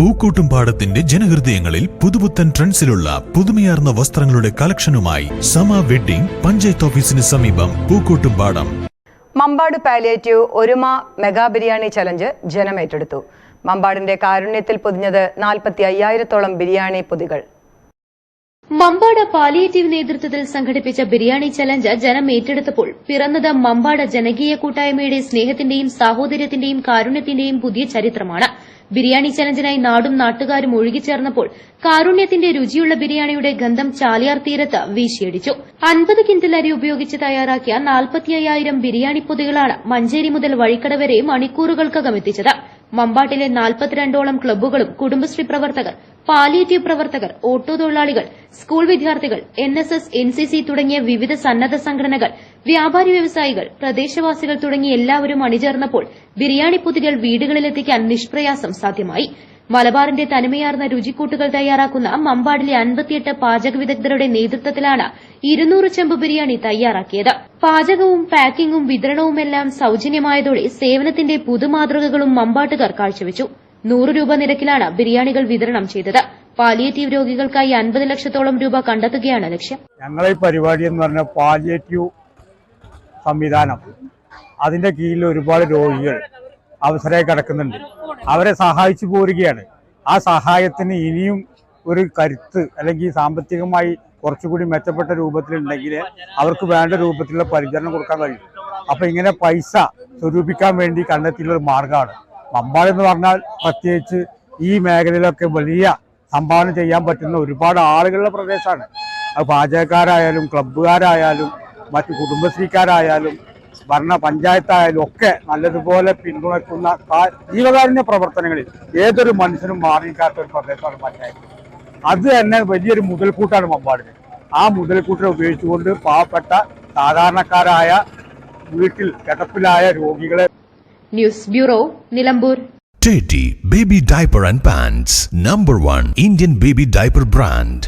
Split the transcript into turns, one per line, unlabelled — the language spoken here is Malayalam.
പൂക്കോട്ടുംപാടത്തിന്റെ ജനഹൃദയങ്ങളിൽ പുതുപുത്തൻ ട്രെൻഡ്സിലുള്ള പുതുമയാർന്ന വസ്ത്രങ്ങളുടെ കളക്ഷനുമായി സമ വെഡ്ഡിംഗ് പഞ്ചായത്ത് ഓഫീസിന് സമീപം പൂക്കൂട്ടും പാടം.
Mambad palliative Oruma mega biryani challenge ജനമേറ്റെടുത്തു മമ്പാടിന്റെ കാരുണ്യത്തിൽ പൊതിഞ്ഞത് നാൽപ്പത്തി അയ്യായിരത്തോളം ബിരിയാണി പൊതികൾ.
മമ്പാട് പാലിയേറ്റീവ് നേതൃത്വത്തിൽ സംഘടിപ്പിച്ച ബിരിയാണി ചലഞ്ച് ജനം ഏറ്റെടുത്തപ്പോൾ പിറന്നത് മമ്പാട് ജനകീയ കൂട്ടായ്മയുടെ സ്നേഹത്തിന്റെയും സാഹോദര്യത്തിന്റെയും കാരുണ്യത്തിന്റെയും പുതിയ ചരിത്രമാണ്. ബിരിയാണി ചലഞ്ചിനായി നാടും നാട്ടുകാരും ഒഴുകിച്ചേർന്നപ്പോൾ കാരുണ്യത്തിന്റെ രുചിയുള്ള ബിരിയാണിയുടെ ഗന്ധം ചാലിയാർ തീരത്ത് വീശിയടിച്ചു. അൻപത് കിൻഡൽ അരി ഉപയോഗിച്ച് തയ്യാറാക്കിയ നാൽപ്പത്തി അയ്യായിരം ബിരിയാണി പൊതികളാണ് മഞ്ചേരി മുതൽ വഴിക്കട വരെ മണിക്കൂറുകൾക്കകം എത്തിച്ചത്. മമ്പാട്ടിലെ നാൽപ്പത്തിരണ്ടോളം ക്ലബ്ബുകളും കുടുംബശ്രീ പ്രവർത്തകർ പാലിയേറ്റീവ് പ്രവർത്തകർ ഓട്ടോ തൊഴിലാളികൾ സ്കൂൾ വിദ്യാർത്ഥികൾ N S S N C C തുടങ്ങിയ വിവിധ സന്നദ്ധ സംഘടനകൾ വ്യാപാരി വ്യവസായികൾ പ്രദേശവാസികൾ തുടങ്ങി എല്ലാവരും അണിചേർന്നപ്പോൾ ബിരിയാണി പൊതികൾ വീടുകളിലെത്തിക്കാൻ നിഷ്പ്രയാസം സാധ്യമായി. മലബാറിന്റെ തനിമയാർന്ന രുചിക്കൂട്ടുകൾ തയ്യാറാക്കുന്ന മമ്പാടിലെ അൻപത്തിയെട്ട് പാചക വിദഗ്ധരുടെ നേതൃത്വത്തിലാണ് ഇരുന്നൂറ് ചെമ്പ് ബിരിയാണി തയ്യാറാക്കിയത്. പാചകവും പാക്കിംഗും വിതരണവുമെല്ലാം സൌജന്യമായതോടെ സേവനത്തിന്റെ പുതുമാതൃകകളും മമ്പാട്ടുകാർ കാഴ്ചവെച്ചു. നൂറ് രൂപ നിരക്കിലാണ് ബിരിയാണികൾ വിതരണം ചെയ്തത്. പാലിയേറ്റീവ് രോഗികൾക്കായി അൻപത് ലക്ഷത്തോളം രൂപ കണ്ടെത്തുകയാണ് ലക്ഷ്യം.
ഞങ്ങളെ പരിപാടി എന്ന് പറഞ്ഞ പാലിയേറ്റീവ് സംവിധാനം. അതിന്റെ കീഴിൽ ഒരുപാട് രോഗികൾ അവസരമായി കിടക്കുന്നുണ്ട്. അവരെ സഹായിച്ചു പോരുകയാണ്. ആ സഹായത്തിന് ഇനിയും ഒരു കരുത്ത് അല്ലെങ്കിൽ സാമ്പത്തികമായി കുറച്ചുകൂടി മെച്ചപ്പെട്ട രൂപത്തിലുണ്ടെങ്കിൽ അവർക്ക് വേണ്ട രൂപത്തിലുള്ള പരിചരണം കൊടുക്കാൻ കഴിയും. അപ്പൊ ഇങ്ങനെ പൈസ സ്വരൂപിക്കാൻ വേണ്ടി കണ്ടെത്തിയുള്ള ഒരു മാർഗമാണ്. മമ്പാട് എന്ന് പറഞ്ഞാൽ പ്രത്യേകിച്ച് ഈ മേഖലയിലൊക്കെ വലിയ സംഭാവന ചെയ്യാൻ പറ്റുന്ന ഒരുപാട് ആളുകളുടെ പ്രദേശമാണ്. അത് പാചകക്കാരായാലും ക്ലബ്ബുകാരായാലും മറ്റു കുടുംബശ്രീക്കാരായാലും ഭരണ പഞ്ചായത്തായാലും ഒക്കെ നല്ലതുപോലെ പിന്തുണയ്ക്കുന്ന ജീവകാരുണ്യ പ്രവർത്തനങ്ങളിൽ ഏതൊരു മനുഷ്യനും മാറിയിക്കാത്ത ഒരു പ്രദേശമാണ് പഞ്ചായത്ത്. അത് തന്നെ വലിയൊരു മുതൽക്കൂട്ടാണ് മമ്പാടിന്. ആ മുതൽക്കൂട്ടിനെ ഉപയോഗിച്ചുകൊണ്ട് പാവപ്പെട്ട സാധാരണക്കാരായ വീട്ടിൽ കിടപ്പിലായ രോഗികളെ
news bureau Nilambur.
Teddy Baby Diaper and Pants, number 1 Indian baby diaper brand.